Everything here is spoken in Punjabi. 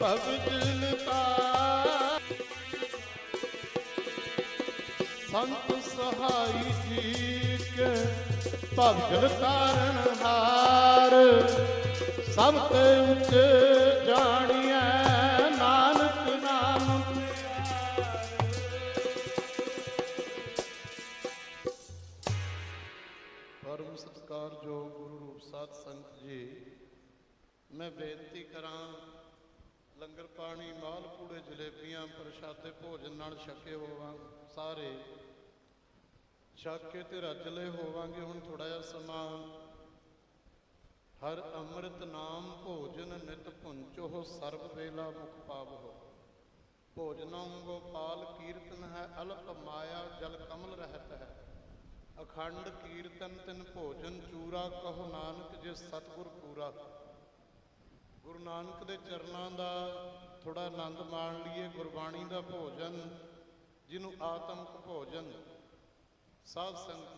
ਭਗਜਨ ਕਾ ਸੰਤ ਸਹਾਈ ਜੀ ਕੇ ਭਗਜਨ ਕਾਰਨ ਹਾਰ ਸਭ ਤੇ ਉੱਚੇ ਜਾਣੀਐ ਨਾਨਕ ਨਾਮ ਪਰਮ ਜੋ ਗੁਰੂ ਰੂਪ ਸਾਧ ਸੰਗਤ ਜੀ ਮੈਂ ਬੇਨਤੀ ਕਰਾਂ ਜਲੇਬੀਆਂ, ਪ੍ਰਸ਼ਾਦੇ ਭੋਜਨ ਨਾਲ ਛਕੇ ਹੋਵਾਂ ਸਾਰੇ। ਛਕ ਕੇ ਤੇ ਰੱਜਲੇ ਹੋਵਾਂਗੇ, ਹੁਣ ਥੋੜਾ ਜਿਹਾ ਸਮਾਂ ਹਰ ਅੰਮ੍ਰਿਤ ਨਾਮ ਭੋਜਨ ਨਿਤ ਪੁੰਚੋ ਸਰਬ ਵੇਲਾ ਮੁਖ ਪਾਵੋ ਭੋਜਨੰ ਗੋਪਾਲ ਕੀਰਤਨ ਹੈ, ਅਲਪ ਮਾਇਆ ਜਲ ਕਮਲ ਰਹਿਤ ਹੈ। ਅਖੰਡ ਕੀਰਤਨ ਤਿਨ ਭੋਜਨ ਚੂਰਾ ਕਹੋ ਨਾਨਕ, ਜੇ ਸਤਿਗੁਰ ਪੂਰਾ। ਗੁਰੂ ਨਾਨਕ ਦੇ ਚਰਨਾਂ ਦਾ ਥੋੜਾ ਆਨੰਦ ਮਾਣ ਲਈਏ ਗੁਰਬਾਣੀ ਦਾ ਭੋਜਨ ਜਿਹਨੂੰ ਆਤਮਿਕ ਭੋਜਨ ਸਾਧ ਸੰਗਤ